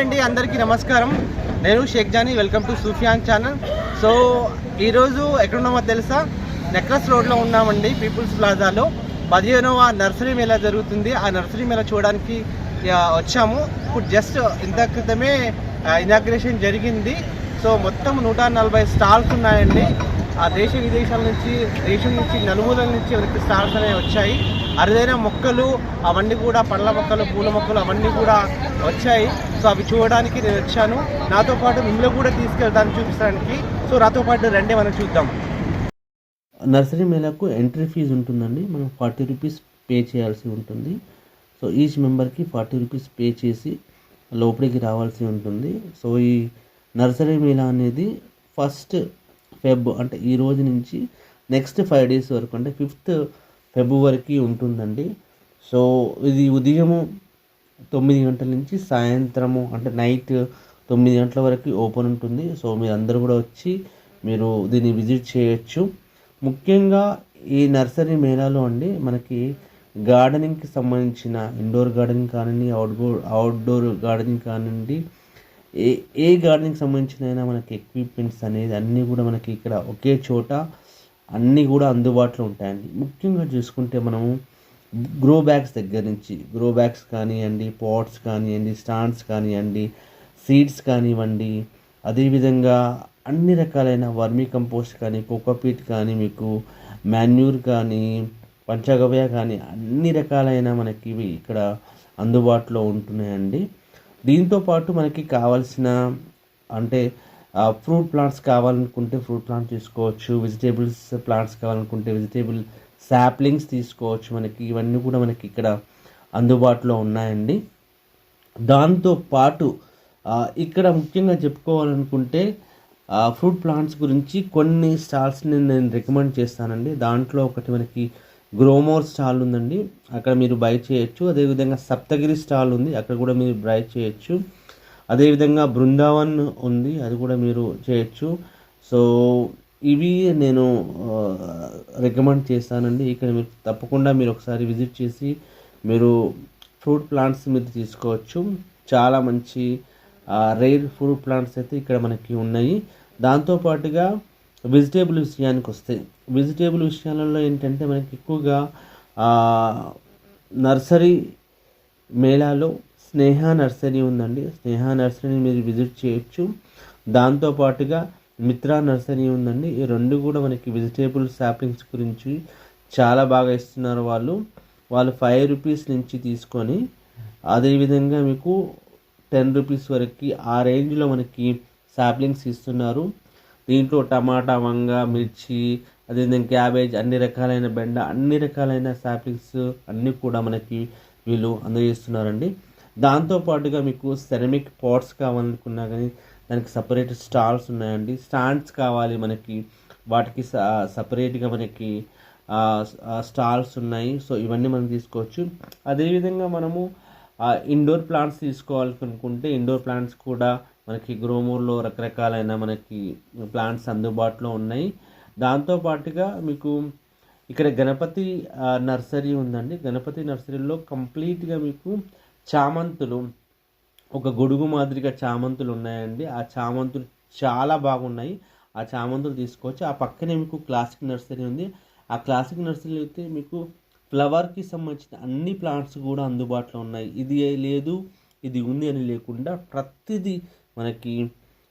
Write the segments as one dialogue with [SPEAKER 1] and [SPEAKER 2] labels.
[SPEAKER 1] అండి అందరికీ నమస్కారం. నేను Shaik Johnny welcome to Sufiyan channel. So ఈరోజు ఎక్కడున్నామో తెలుసా? నెక్లెస్ రోడ్లో ఉన్నామండి పీపుల్స్ ప్లాజాలో. పదిహేనవ నర్సరీ మేళా జరుగుతుంది. ఆ నర్సరీ మేళా చూడడానికి వచ్చాము. ఇప్పుడు జస్ట్ ఇంత క్రితమే ఇనాగ్రేషన్ జరిగింది. సో మొత్తం నూట నలభై స్టాల్స్ ఉన్నాయండి. ఆ దేశ విదేశాల నుంచి దేశం నుంచి నలుమూలల నుంచి మనకి స్టాల్స్ అనేవి వచ్చాయి. అరుదైన మొక్కలు అవన్నీ కూడా పండ్ల మొక్కలు పూల మొక్కలు అవన్నీ కూడా వచ్చాయి. సో అవి చూడడానికి నేను వచ్చాను. నాతో పాటు మిమ్మల్ని కూడా తీసుకెళ్తాను చూపించడానికి. సో నాతో పాటు రండి మనం చూద్దాం.
[SPEAKER 2] నర్సరీ మేళాకు ఎంట్రీ ఫీజు ఉంటుందండి. మనం ఫార్టీ రూపీస్ పే చేయాల్సి ఉంటుంది. సో ఈచ్ మెంబర్కి ఫార్టీ రూపీస్ పే చేసి లోపలికి రావాల్సి ఉంటుంది. సో ఈ నర్సరీ మేళా అనేది ఫస్ట్ ఫెబ్ అంటే ఈ రోజు నుంచి నెక్స్ట్ ఫైవ్ డేస్ వరకు అంటే ఫిఫ్త్ ఫిబ్రవరికి ఉంటుందండి. సో ఇది ఉదయము తొమ్మిది గంటల నుంచి సాయంత్రము అంటే నైట్ తొమ్మిది గంటల వరకు ఓపెన్ ఉంటుంది. సో మీరు అందరూ కూడా వచ్చి మీరు దీన్ని విజిట్ చేయొచ్చు. ముఖ్యంగా ఈ నర్సరీ మేళాలో అండి మనకి గార్డెనింగ్కి సంబంధించిన ఇండోర్ గార్డెనింగ్ కానివ్వండి అవుట్డోర్ అవుట్డోర్ గార్డెనింగ్ కానివ్వండి ఏ ఏ గార్డెనింగ్ సంబంధించిన అయినా మనకి ఎక్విప్మెంట్స్ అనేది అన్నీ కూడా మనకి ఇక్కడ ఒకే చోట అన్నీ కూడా అందుబాటులో ఉంటాయండి. ముఖ్యంగా చూసుకుంటే మనము గ్రో బ్యాగ్స్ దగ్గర నుంచి గ్రో బ్యాగ్స్ కానివ్వండి పాట్స్ కానివ్వండి స్టాండ్స్ కానివ్వండి సీడ్స్ కానివ్వండి అదేవిధంగా అన్ని రకాలైన వర్మీ కంపోస్ట్ కానీ కోకోపీట్ కానీ మీకు మాన్యూర్ కానీ పంచగవ్య కానీ అన్ని రకాలైన మనకి ఇవి ఇక్కడ అందుబాటులో ఉంటున్నాయండి. దీంతో పాటు మనకి కావాల్సిన అంటే ఫ్రూట్ ప్లాంట్స్ కావాలనుకుంటే ఫ్రూట్ ప్లాంట్ తీసుకోవచ్చు వెజిటేబుల్స్ ప్లాంట్స్ కావాలనుకుంటే వెజిటేబుల్ శాప్లింగ్స్ తీసుకోవచ్చు మనకి. ఇవన్నీ కూడా మనకి ఇక్కడ అందుబాటులో ఉన్నాయండి. దాంతో పాటు ఇక్కడ ముఖ్యంగా చెప్పుకోవాలనుకుంటే ఫ్రూట్ ప్లాంట్స్ గురించి కొన్ని స్టాల్స్ని నేను రికమెండ్ చేస్తానండి. దాంట్లో ఒకటి మనకి గ్రోమోర్ స్టాల్ ఉందండి. అక్కడ మీరు బై చేయొచ్చు. అదేవిధంగా సప్తగిరి స్టాల్ ఉంది. అక్కడ కూడా మీరు బై చేయొచ్చు. అదేవిధంగా బృందావన్ ఉంది అది కూడా మీరు చేయొచ్చు. సో ఇవి నేను రికమెండ్ చేస్తానండి. ఇక్కడ మీరు తప్పకుండా మీరు ఒకసారి విజిట్ చేసి మీరు ఫ్రూట్ ప్లాంట్స్ మీరు తీసుకోవచ్చు. చాలా మంచి రైర్ ఫ్రూట్ ప్లాంట్స్ అయితే ఇక్కడ మనకి ఉన్నాయి. దాంతోపాటుగా వెజిటేబుల్ విషయానికి వస్తే వెజిటేబుల్ విషయాలలో ఏంటంటే మనకి ఎక్కువగా నర్సరీ మేళాలో స్నేహ నర్సరీ ఉందండి. స్నేహ నర్సరీని మీరు విజిట్ చేయొచ్చు. దాంతోపాటుగా మిత్రా నర్సరీ ఉందండి. ఈ రెండు కూడా మనకి వెజిటేబుల్ సాప్లింగ్స్ గురించి చాలా బాగా ఇస్తున్నారు వాళ్ళు. వాళ్ళు ఫైవ్ రూపీస్ నుంచి తీసుకొని అదేవిధంగా మీకు టెన్ రూపీస్ వరకు ఆ రేంజ్లో మనకి సాప్లింగ్స్ ఇస్తున్నారు. దీంట్లో టమాటా వంగ మిర్చి అదేవిధంగా క్యాబేజ్ అన్ని రకాలైన బెండ అన్ని రకాలైన సాప్లింగ్స్ అన్నీ కూడా మనకి వీళ్ళు అందజేస్తున్నారండి. దాంతోపాటుగా మీకు సెరమిక్ పాట్స్ కావాలనుకున్నా కానీ దానికి సపరేట్ స్టాల్స్ ఉన్నాయండి. స్టాండ్స్ కావాలి మనకి. వాటికి సపరేట్గా మనకి స్టాల్స్ ఉన్నాయి. సో ఇవన్నీ మనం తీసుకోవచ్చు. అదేవిధంగా మనము ఇండోర్ ప్లాంట్స్ తీసుకోవాలనుకుంటే ఇండోర్ ప్లాంట్స్ కూడా మనకి గ్రోమూర్లో రకరకాలైన మనకి ప్లాంట్స్ అందుబాటులో ఉన్నాయి. దాంతోపాటుగా మీకు ఇక్కడ గణపతి నర్సరీ ఉందండి. గణపతి నర్సరీలో కంప్లీట్గా మీకు చామంతులు ఒక గొడుగు మాదిరిగా చామంతులు ఉన్నాయండి. ఆ చామంతులు చాలా బాగున్నాయి. ఆ చామంతులు తీసుకోవచ్చు. ఆ పక్కనే మీకు క్లాసిక్ నర్సరీ ఉంది. ఆ క్లాసిక్ నర్సరీలో అయితే మీకు ఫ్లవర్కి సంబంధించిన అన్ని ప్లాంట్స్ కూడా అందుబాటులో ఉన్నాయి. ఇది లేదు ఇది ఉంది అని లేకుండా ప్రతిదీ మనకి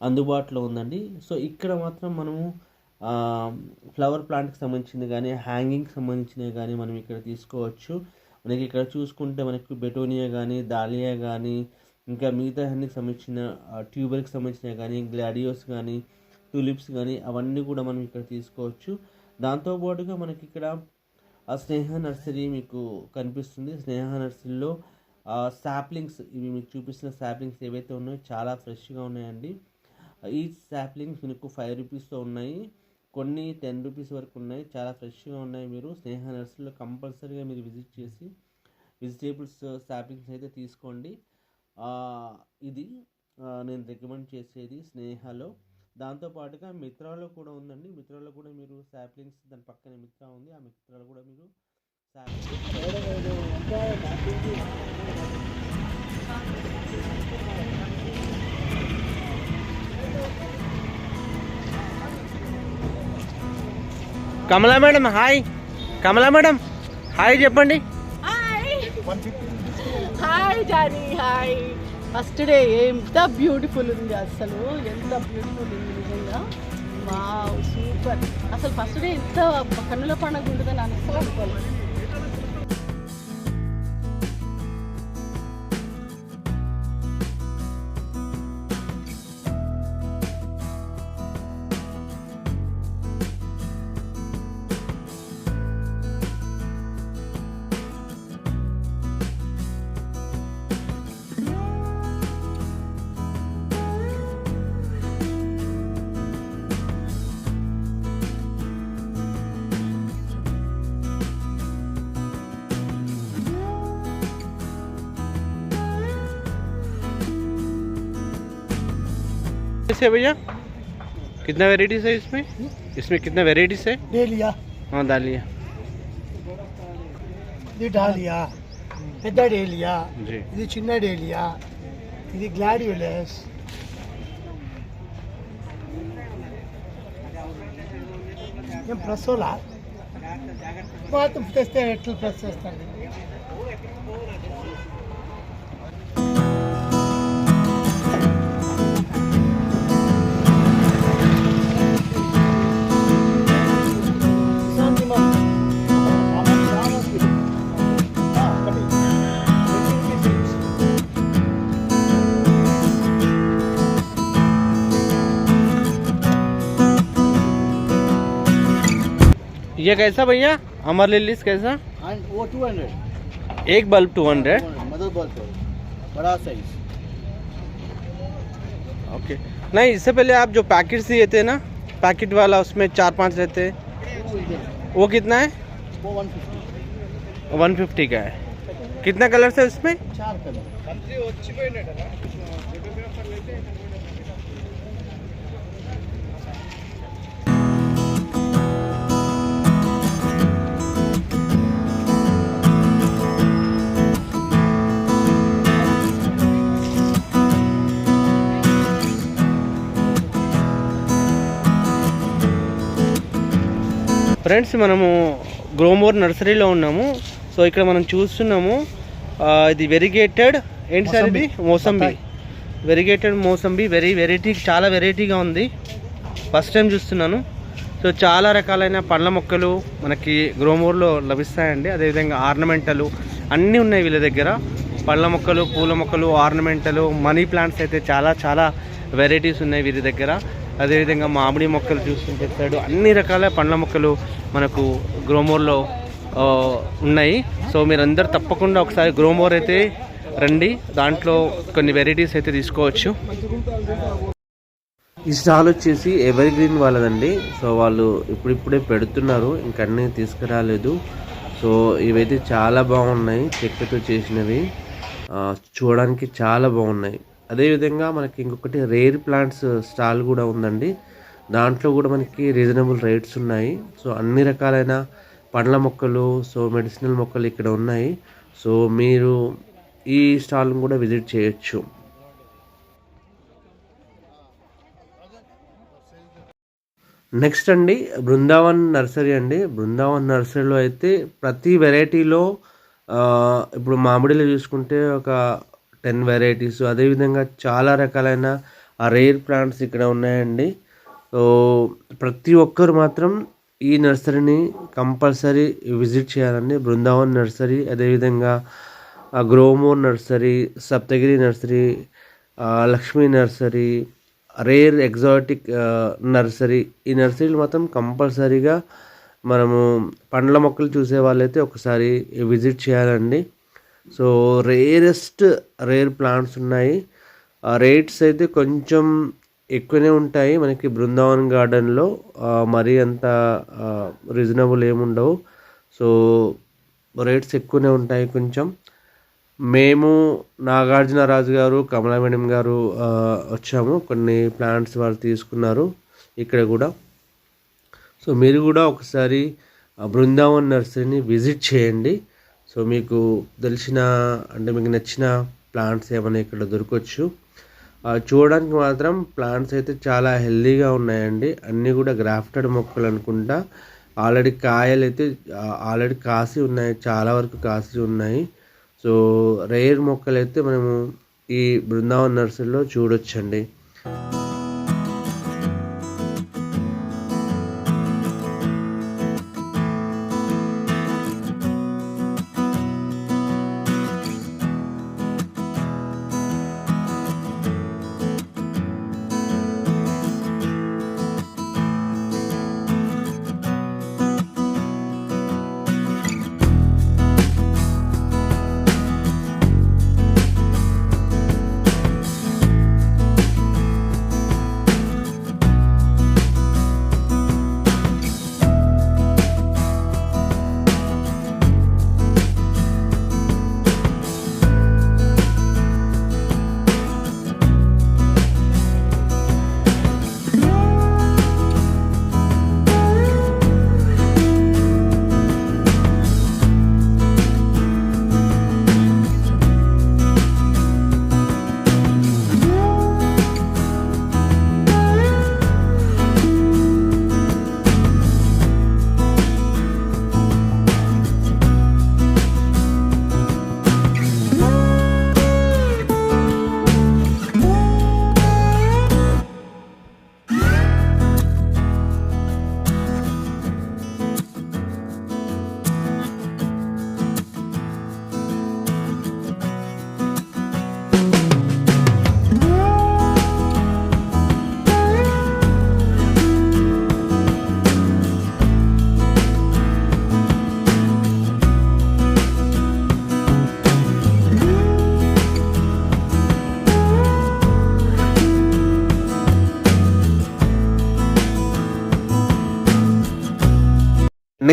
[SPEAKER 2] అందుబాటులో ఉందండి. సో ఇక్కడ మాత్రం మనము ఫ్లవర్ ప్లాంట్కి సంబంధించింది కానీ హ్యాంగింగ్కి సంబంధించినవి కానీ మనం ఇక్కడ తీసుకోవచ్చు. మనకి ఇక్కడ చూసుకుంటే మనకు బెటోనియా కానీ దాలియా కానీ ఇంకా మిగతా అన్ని సంబంధించిన ట్యూబర్కి సంబంధించిన కానీ గ్లాడియోస్ కానీ టూలిప్స్ కానీ అవన్నీ కూడా మనం ఇక్కడ తీసుకోవచ్చు. దాంతోపాటుగా మనకి ఇక్కడ ఆ స్నేహ నర్సరీ మీకు కనిపిస్తుంది. స్నేహ నర్సరీలో సాప్లింగ్స్ ఇవి మీకు చూపిస్తున్న సాప్లింగ్స్ ఏవైతే ఉన్నాయో చాలా ఫ్రెష్గా ఉన్నాయండి. ఈ సాప్లింగ్స్ మీకు ఫైవ్ రూపీస్తో ఉన్నాయి. కొన్ని టెన్ రూపీస్ వరకు ఉన్నాయి. చాలా ఫ్రెష్గా ఉన్నాయి మీరు. స్నేహ నర్సరీలో కంపల్సరీగా మీరు విజిట్ చేసి వెజిటేబుల్స్ సాప్లింగ్స్ అయితే తీసుకోండి. ఇది నేను రికమెండ్ చేసేది స్నేహలో. దాంతోపాటుగా మిత్రాలో కూడా ఉందండి. మిత్రాలో కూడా మీరు సాప్లింగ్స్ దాని పక్కనే మిత్రా ఉంది. ఆ మిత్రాలు కూడా మీరు saplings Kamala madam hi. Kamala madam hi చెప్పండి.
[SPEAKER 3] Hi. Hi Johnny hi. First day ఎంత బ్యూటిఫుల్ ఉంది అసలు. ఎంత బ్యూటిఫుల్ ఉంది నిజంగా. వా సూపర్ అసలు ఫస్ట్ డే ఎంత కన్నుల పండుగ ఉంటుందని
[SPEAKER 2] అనుకోవాలి है भैया कितना वेराइटीज है इसमें इसमें कितना वेराइटीज है
[SPEAKER 4] డేలియా
[SPEAKER 2] हाँ डालिए
[SPEAKER 4] ఇది డాలియా పెద్ద డేలియా
[SPEAKER 2] जी
[SPEAKER 4] ఇది చిన్న డేలియా ఇది గ్లాడియోలస్ ఏం ప్రసోలా మొత్తం తెస్తే ఎట్లా ప్రెస్ చేస్తాను
[SPEAKER 2] ये कैसा भैया? अमर लिलिस कैसा?
[SPEAKER 4] वो टू हंड्रेड
[SPEAKER 2] एक bulb two hundred
[SPEAKER 4] mother bulb बड़ा साइज़
[SPEAKER 2] ओके नहीं इससे पहले आप जो पैकेट दिए थे ना पैकेट वाला उसमें चार पाँच रहते। वो कितना है?
[SPEAKER 4] वन फिफ्टी
[SPEAKER 2] का है। कितना कलर से उसमें?
[SPEAKER 4] चार कलर
[SPEAKER 2] ఫ్రెండ్స్ మనము గ్రోమోర్ నర్సరీలో ఉన్నాము. సో ఇక్కడ మనం చూస్తున్నాము ఇది వెరిగేటెడ్ ఏంటి సార్ ఇది? Mosambi. Variegated mosambi very variety చాలా వెరైటీగా ఉంది. ఫస్ట్ టైం చూస్తున్నాను. సో చాలా రకాలైన పండ్ల మొక్కలు మనకి గ్రోమోర్లో లభిస్తాయండి. అదేవిధంగా ఆర్నమెంటలు అన్నీ ఉన్నాయి వీళ్ళ దగ్గర. పళ్ళ మొక్కలు పూల మొక్కలు ఆర్నమెంటలు మనీ ప్లాంట్స్ అయితే చాలా చాలా వెరైటీస్ ఉన్నాయి వీరి దగ్గర. అదేవిధంగా మామిడి మొక్కలు చూస్తుంటే సైడ్ అన్ని రకాల పండ్ల మొక్కలు మనకు గ్రోమోర్లో ఉన్నాయి. సో మీరందరూ తప్పకుండా ఒకసారి గ్రోమోర్ అయితే రండి. దాంట్లో కొన్ని వెరైటీస్ అయితే తీసుకోవచ్చు.
[SPEAKER 5] ఈ స్టాల్ వచ్చేసి ఎవర్ గ్రీన్ వాళ్ళదండి. సో వాళ్ళు ఇప్పుడిప్పుడే పెడుతున్నారు. ఇంకన్నీ తీసుకురాలేదు. సో ఇవైతే చాలా బాగున్నాయి. చెక్కతో చేసినవి. చూడడానికి చాలా బాగున్నాయి. అదేవిధంగా మనకి ఇంకొకటి రేర్ ప్లాంట్స్ స్టాల్ కూడా ఉందండి. దాంట్లో కూడా మనకి రీజనబుల్ రేట్స్ ఉన్నాయి. సో అన్ని రకాలైన పండ్ల మొక్కలు సో మెడిసినల్ మొక్కలు ఇక్కడ ఉన్నాయి. సో మీరు ఈ స్టాల్ని కూడా విజిట్ చేయొచ్చు. నెక్స్ట్ అండి బృందావన్ నర్సరీ అండి. బృందావన్ నర్సరీలో అయితే ప్రతి వెరైటీలో ఇప్పుడు మామిడిలో చూసుకుంటే ఒక టెన్ వెరైటీస్. అదేవిధంగా చాలా రకాలైన రేర్ ప్లాంట్స్ ఇక్కడ ఉన్నాయండి. సో ప్రతి ఒక్కరు మాత్రం ఈ నర్సరీని కంపల్సరీ విజిట్ చేయాలండి. బృందావన్ నర్సరీ అదేవిధంగా Gromore nursery Saptagiri nursery Lakshmi nursery rare exotic nursery. ఈ నర్సరీలు మాత్రం కంపల్సరీగా మనము పండ్ల మొక్కలు చూసే వాళ్ళైతే ఒకసారి విజిట్ చేయాలండి. సో రేరెస్ట్ రేర్ ప్లాంట్స్ ఉన్నాయి. ఆ రేట్స్ అయితే కొంచెం ఎక్కువనే ఉంటాయి. మనకి బృందావన్ గార్డెన్లో మరీ అంత రీజనబుల్ ఏముండవు సో రేట్స్ ఎక్కువనే ఉంటాయి కొంచెం. మేము నాగార్జునరాజు గారు కమలా మేడం గారు వచ్చాము. కొన్ని ప్లాంట్స్ వారు తీసుకున్నారు ఇక్కడ కూడా. సో మీరు కూడా ఒకసారి బృందావన్ నర్సరీని విజిట్ చేయండి. సో మీకు తెలిసిన అంటే మీకు నచ్చిన ప్లాంట్స్ ఏమైనా ఇక్కడ దొరకవచ్చు. చూడడానికి మాత్రం ప్లాంట్స్ అయితే చాలా హెల్దీగా ఉన్నాయండి. అన్నీ కూడా గ్రాఫ్టెడ్ మొక్కలు అనుకుంటా.
[SPEAKER 2] ఆల్రెడీ కాయలు అయితే ఆల్రెడీ కాసి ఉన్నాయి. చాలా వరకు కాసి ఉన్నాయి. సో రేర్ మొక్కలు అయితే మనము ఈ బృందావన్ నర్సరీలో చూడొచ్చండి.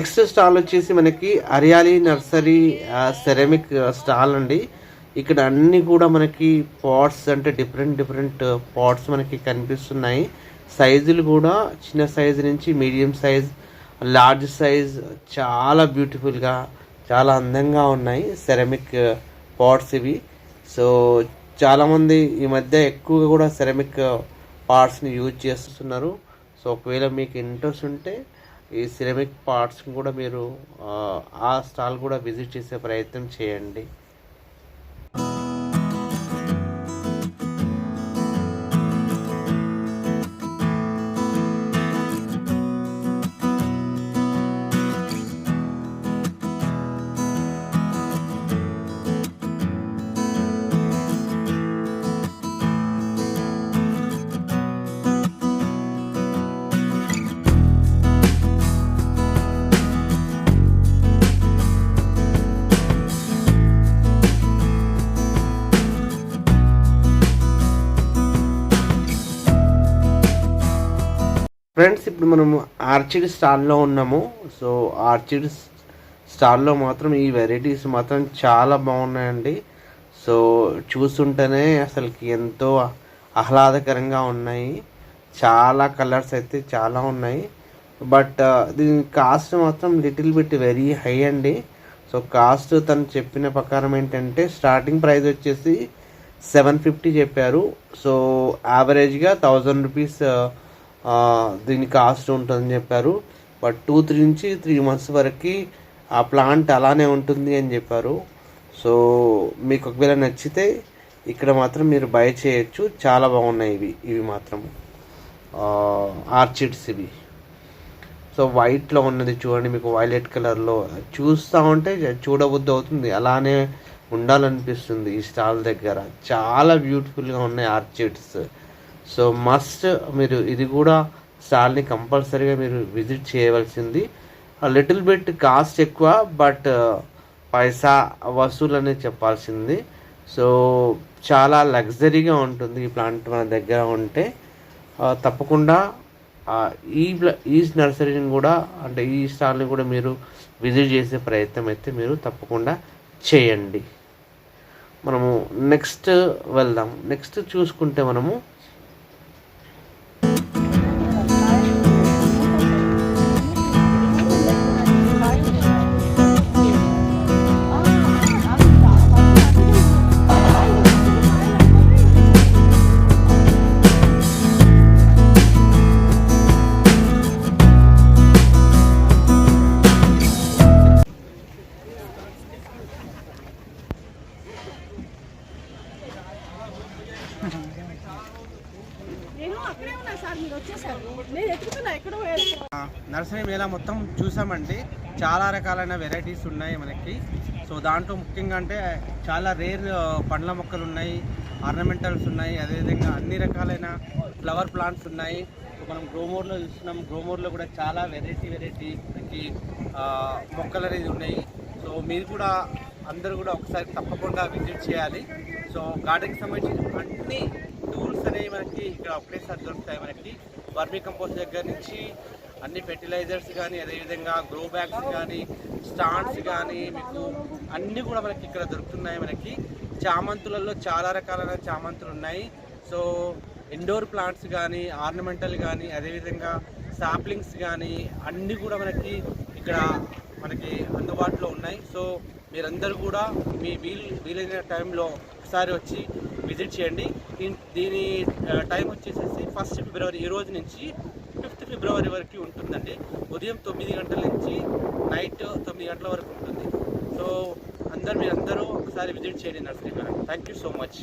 [SPEAKER 2] నెక్స్ట్ స్టాల్ వచ్చేసి మనకి హరియాలి నర్సరీ సెరమిక్ స్టాల్ అండి. ఇక్కడ అన్ని కూడా మనకి పాట్స్ అంటే డిఫరెంట్ డిఫరెంట్ పాట్స్ మనకి కనిపిస్తున్నాయి. సైజులు కూడా చిన్న సైజు నుంచి మీడియం సైజ్ లార్జ్ సైజ్ చాలా బ్యూటిఫుల్గా చాలా అందంగా ఉన్నాయి సెరమిక్ పాట్స్ ఇవి. సో చాలామంది ఈ మధ్య ఎక్కువగా కూడా సెరమిక్ పార్ట్స్ని యూజ్ చేస్తున్నారు. సో ఒకవేళ మీకు ఇంట్రెస్ట్ ఉంటే ఈ సిరమిక్ పార్ట్స్ కూడా మీరు ఆ, ఆ స్టాల్ కూడా విజిట్ చేసే ప్రయత్నం చేయండి. ఫ్రెండ్స్ ఇప్పుడు మనము ఆర్చిడ్ స్టాల్లో ఉన్నాము. సో ఆర్చిడ్ స్టాల్లో మాత్రం ఈ వెరైటీస్ మాత్రం చాలా బాగున్నాయండి. సో చూస్తుంటేనే అసలుకి ఎంతో ఆహ్లాదకరంగా ఉన్నాయి. చాలా కలర్స్ అయితే చాలా ఉన్నాయి. బట్ దీని కాస్ట్ మాత్రం లిటిల్ బిట్ వెరీ హై అండి. సో కాస్ట్ తను చెప్పిన ప్రకారం ఏంటంటే స్టార్టింగ్ ప్రైస్ వచ్చేసి సెవెన్ ఫిఫ్టీ చెప్పారు. సో యావరేజ్గా థౌజండ్ రూపీస్ దీని కాస్ట్ ఉంటుందని చెప్పారు. బట్ టూ త్రీ నుంచి త్రీ మంత్స్ వరకు ఆ ప్లాంట్ అలానే ఉంటుంది అని చెప్పారు. సో మీకు ఒకవేళ నచ్చితే ఇక్కడ మాత్రం మీరు బై చేయొచ్చు. చాలా బాగున్నాయి ఇవి. ఇవి మాత్రం. ఆర్చిడ్స్ ఇవి. సో వైట్లో ఉన్నది చూడండి మీకు వైలెట్ కలర్లో. చూస్తూ ఉంటే చూడబుద్ధి అవుతుంది. అలానే ఉండాలనిపిస్తుంది ఈ స్టాల్ దగ్గర. చాలా బ్యూటిఫుల్గా ఉన్నాయి ఆర్చిడ్స్. సో మస్ట్ మీరు ఇది కూడా స్టాల్ని కంపల్సరీగా మీరు విజిట్ చేయవలసింది. లిటిల్ బిట్ కాస్ట్ ఎక్కువ బట్ uh, పైసా వసూలు అనేది చెప్పాల్సింది. సో చాలా లగ్జరీగా ఉంటుంది ఈ ప్లాంట్ మన దగ్గర ఉంటే. Uh, తప్పకుండా ఈ ఈ నర్సరీని కూడా అంటే ఈ స్టాల్ని కూడా మీరు విజిట్ చేసే ప్రయత్నం అయితే మీరు తప్పకుండా చేయండి. మనము నెక్స్ట్ వెళ్దాం. నెక్స్ట్ చూసుకుంటే మనము నర్సరీ మొత్తం చూసామండి. చాలా రకాలైన వెరైటీస్ ఉన్నాయి మనకి. సో దాంట్లో ముఖ్యంగా అంటే చాలా రేర్ పండ్ల మొక్కలు ఉన్నాయి ఆర్నమెంటల్స్ ఉన్నాయి అదేవిధంగా అన్ని రకాలైన ఫ్లవర్ ప్లాంట్స్ ఉన్నాయి. మనం గ్రోమోర్లో చూస్తున్నాం. గ్రోమోర్లో కూడా చాలా వెరైటీ వెరైటీ మనకి మొక్కలు అనేది ఉన్నాయి. సో మీరు కూడా అందరూ కూడా ఒకసారి తప్పకుండా విజిట్ చేయాలి. సో గార్డెన్కి సంబంధించిన అన్ని టూల్స్ అనేవి మనకి ఇక్కడ ఒకటేసారి దొరుకుతాయి మనకి. వర్మీ కంపోస్ట్ దగ్గర నుంచి అన్ని ఫెర్టిలైజర్స్ కానీ అదేవిధంగా గ్రో బ్యాగ్స్ కానీ స్టాండ్స్ కానీ మీకు అన్నీ కూడా మనకి ఇక్కడ దొరుకుతున్నాయి. మనకి చామంతులలో చాలా రకాలైన చామంతులు ఉన్నాయి. సో ఇండోర్ ప్లాంట్స్ కానీ ఆర్నమెంటల్ కానీ అదేవిధంగా సాప్లింగ్స్ కానీ అన్నీ కూడా మనకి ఇక్కడ మనకి అందుబాటులో ఉన్నాయి. సో మీరందరూ కూడా మీ వీలు వీలైన టైంలో ఒకసారి వచ్చి విజిట్ చేయండి. దీని- టైం వచ్చేసేసి ఫస్ట్ ఫిబ్రవరి ఈ రోజు నుంచి ఫిబ్రవరి వరకు ఉంటుందండి. ఉదయం తొమ్మిది గంటల నుంచి నైట్ తొమ్మిది గంటల వరకు ఉంటుంది. సో అందరు మీరందరూ ఒకసారి విజిట్ చేయండి nursery thank you so much.